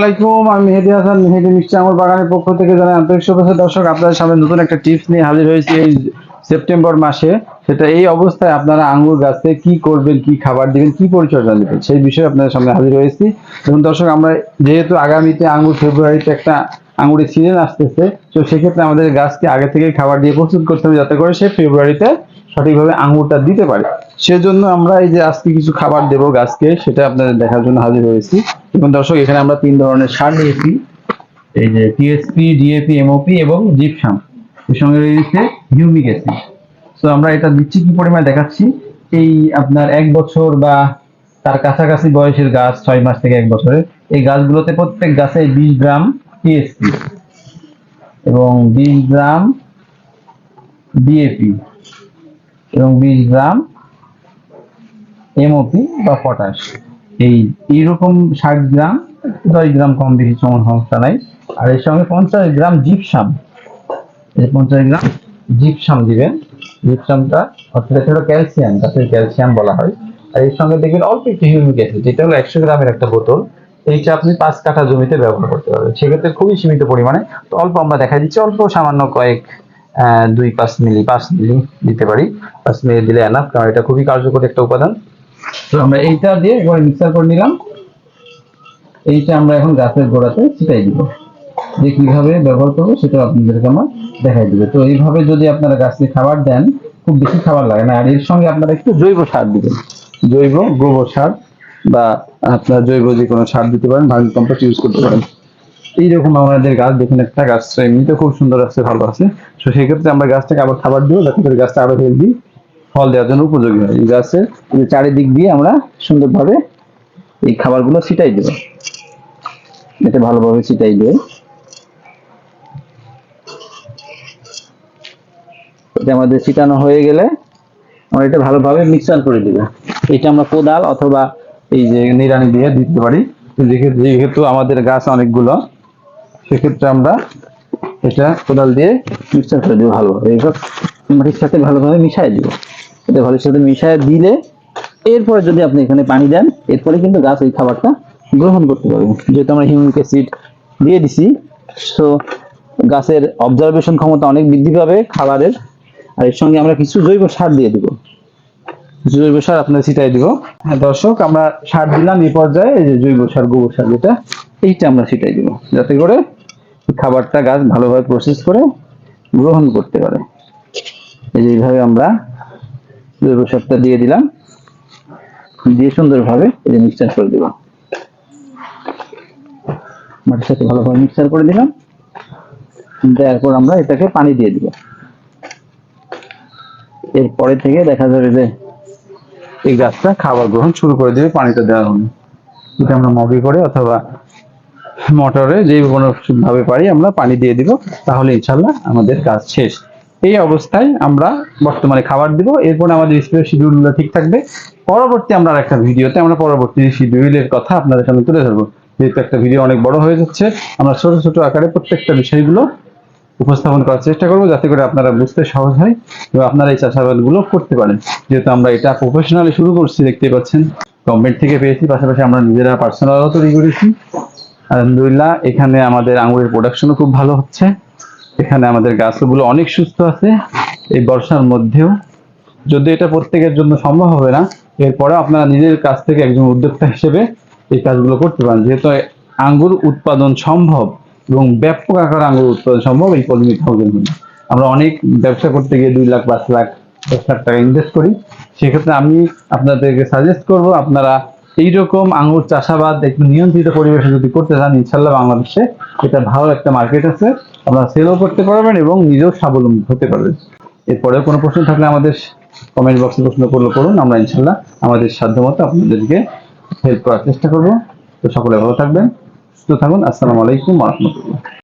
আসসালামাইকুম আমি মেহেদি হাসান। মেহেদি আমার বাগানের পক্ষ থেকে জানাই আন্তরিক শুভেচ্ছা। দর্শক, আপনাদের সামনে নতুন একটা টিপস নিয়ে হাজির হয়েছি এই সেপ্টেম্বর মাসে। সেটা এই অবস্থায় আপনারা আঙ্গুর গাছে কি করবেন, কি খাবার দিবেন, কি পরিচর্যা নেবেন, সেই বিষয়ে আপনাদের সামনে হাজির হয়েছি। এবং দর্শক, আমরা যেহেতু আগামীতে আঙ্গুর ফেব্রুয়ারিতে একটা আঙ্গুরের সিজন আসতেছে, তো সেক্ষেত্রে আমাদের গাছকে আগে থেকেই খাবার দিয়ে প্রস্তুত করতে হবে, যাতে করে সে ফেব্রুয়ারিতে সঠিকভাবে আঙুরটা দিতে পারে। সেজন্য আমরা এই যে আজকে কিছু খাবার দেবো গাছকে, সেটা আপনাদের দেখার জন্য হাজির হয়েছি। এবং দর্শক, এখানে আমরা তিন ধরনের সার নিয়েছি। এই যে টিএসপি ডিএপি এমওপি এবং জিপসাম এর সঙ্গে রয়েছে হিউমিক অ্যাসিড তো আমরা এটা দিচ্ছি, কি পরিমাণে দেখাচ্ছি? এই আপনার এক বছর বা তার কাছাকাছি বয়সের গাছ, ছয় মাস থেকে এক বছরের, এই গাছগুলোতে প্রত্যেক গাছে বিশ গ্রাম টিএসপি এবং বিশ গ্রাম ডিএপি এবং বিশ গ্রাম এমওপি বা পটাশ এই এইরকম ষাট গ্রাম, দশ গ্রাম কম বেশি সমান সমস্যা নাই। আর এর সঙ্গে পঞ্চাশ গ্রাম জিপসাম পঞ্চাশ গ্রাম জিপসাম দিবেন। জিপসামটা অর্থাৎ এটা হলো ক্যালসিয়াম গাছের ক্যালসিয়াম বলা হয়। আর এর সঙ্গে দেখবেন অল্প একটু হিউমিক অ্যাসিড যেটা হলো একশো গ্রামের একটা বোতল। এইটা আপনি পাঁচ কাঠা জমিতে ব্যবহার করতে পারবেন। সেক্ষেত্রে খুবই সীমিত পরিমাণে। তো অল্প আমরা দেখা দিচ্ছি, অল্প সামান্য কয়েক দুই পাঁচ মিলি পাঁচ মিলি দিতে পারি। পাঁচ মিলি দিলে এনাফ কারণ এটা খুবই কার্যকরী একটা উপাদান। তো আমরা এইটা দিয়ে এবার মিক্সার করে নিলাম। এইটা আমরা এখন গাছের গোড়াতে ছিটাই দিব। যে কীভাবে ব্যবহার করব সেটা আপনাদেরকে আমার দেখাই দিবে। তো এইভাবে যদি আপনারা গাছকে খাবার দেন, খুব বেশি খাবার লাগে না। আর এর সঙ্গে আপনারা একটু জৈব সার দিবেন। জৈব গোবর সার বা আপনার জৈব যে কোনো সার দিতে পারেন ভার্মি কম্পোস্ট ইউজ করতে পারেন। এইরকম আমাদের গাছ দেখুন একটা গাছটা এমনিতে খুব সুন্দর আছে, ভালো আছে। তো সেক্ষেত্রে আমরা গাছটাকে আবার খাবার দিব, যাতে করে গাছটা আরও হেলদি ফল দেওয়ার জন্য উপযোগী হয়। এই গাছের চারিদিক দিয়ে আমরা সুন্দরভাবে এই খাবারগুলো ছিটাই দেব। এটা ভালোভাবে ছিটাই এটা আমাদের ছিটানো হয়ে গেলে আমরা এটা ভালোভাবে মিক্সচার করে দিব। এটা আমরা কোদাল অথবা এই যে নিড়ানি দিয়ে দিতে পারি। যেহেতু আমাদের গাছ অনেকগুলো সেক্ষেত্রে আমরা এটা কোদাল দিয়ে মিক্সচার করে দিব ভালোভাবে। এইসব মাটির সাথে ভালোভাবে মিশাই দিব। এটা ভালোর সাথে মিশাই দিলে এরপরে যদি আপনি এখানে পানি দেন, এরপরে কিন্তু গাছ এই খাবারটা গ্রহণ করতে পারবে যেহেতু আমরা হিউমিক অ্যাসিড দিয়ে দিছি, তো গাছের অবজারভেশন ক্ষমতা অনেক বৃদ্ধি পাবে খাবারের। আর এর সঙ্গে আমরা কিছু জৈব সার দিয়ে দিব। জৈব সার আপনার ছিটাই দিব। হ্যাঁ দর্শক, আমরা সার দিলাম এই পর্যায়ে যে জৈব সার, গোবর সার যেটা, এইটা আমরা ছিটাই দিব। যাতে করে খাবারটা গাছ ভালোভাবে প্রসেস করে গ্রহণ করতে পারে। এই যে এইভাবে আমরা জৈব সারটা দিয়ে দিলাম। দিয়ে সুন্দরভাবে এই যে মিক্সচার করে দিব মাটির সাথে ভালোভাবে মিক্সচার করে দিলাম। দেওয়ার পর আমরা এটাকে পানি দিয়ে দিব এরপরে থেকে দেখা যাবে যে এই গাছটা খাবার গ্রহণ শুরু করে দেবে, পানিটা দেওয়া জন্য এটা আমরা মগে করে অথবা মোটরে যে কোনো ভাবে পারি আমরা পানি দিয়ে দিব, তাহলে ইনশাল্লাহ আমাদের কাজ শেষ। এই অবস্থায় আমরা বর্তমানে খাবার দিব, এরপর আমাদের স্প্রে শিডিউলগুলো ঠিক থাকবে। পরবর্তী আমরা একটা ভিডিওতে, আমরা পরবর্তী শিডিউলের কথা আপনাদের সামনে তুলে ধরবো। যেহেতু একটা ভিডিও অনেক বড় হয়ে যাচ্ছে, আমরা ছোট ছোট আকারে প্রত্যেকটা বিষয়গুলো উপস্থাপন করার চেষ্টা করব, যাতে করে আপনারা বুঝতে সহজ হয় এবং আপনারা এই চাষাবাদগুলো করতে পারেন। যেহেতু আমরা এটা প্রফেশনালি শুরু করছি দেখতে পাচ্ছেন। গভর্নমেন্ট থেকে পেয়েছি, পাশাপাশি আমরা নিজেরা পার্সোনালও তৈরি করেছি। আলহামদুলিল্লাহ, এখানে আমাদের আঙুরের প্রোডাকশনও খুব ভালো হচ্ছে। এখানে আমাদের গাছগুলো অনেক সুস্থ আছে। এই বর্ষার মধ্যেও। যদি এটা প্রত্যেকের জন্য সম্ভব হবে না এরপরে আপনারা নিজের কাছ থেকে একজন উদ্যোক্তা হিসেবে এই কাজগুলো করতে পারেন। যেহেতু আঙ্গুর উৎপাদন সম্ভব এবং ব্যাপক আকার আঙ্গুর উৎপাদন সম্ভব এই পলিমি থাউজেন্ড আমরা অনেক ব্যবসা করতে গিয়ে দুই লাখ, পাঁচ লাখ, দশ লাখ টাকা ইনভেস্ট করি। সেক্ষেত্রে আমি আপনাদেরকে সাজেস্ট করব, আপনারা এইরকম আঙ্গুর চাষাবাদ একটু নিয়ন্ত্রিত পরিবেশে যদি করতে চান, ইনশাল্লাহ বাংলাদেশে এটা ভালো একটা মার্কেট আছে। আপনারা সেলও করতে পারবেন এবং নিজেও স্বাবলম্বী হতে পারবেন। এরপরেও কোনো প্রশ্ন থাকলে আমাদের কমেন্ট বক্সে প্রশ্ন করলে করুন, আমরা ইনশাল্লাহ আমাদের সাধ্যমতো আপনাদেরকে হেল্প করার চেষ্টা করব। তো সকলে ভালো থাকবেন, সুস্থ থাকুন। আসসালামু আলাইকুম রহমতুল্লাহ।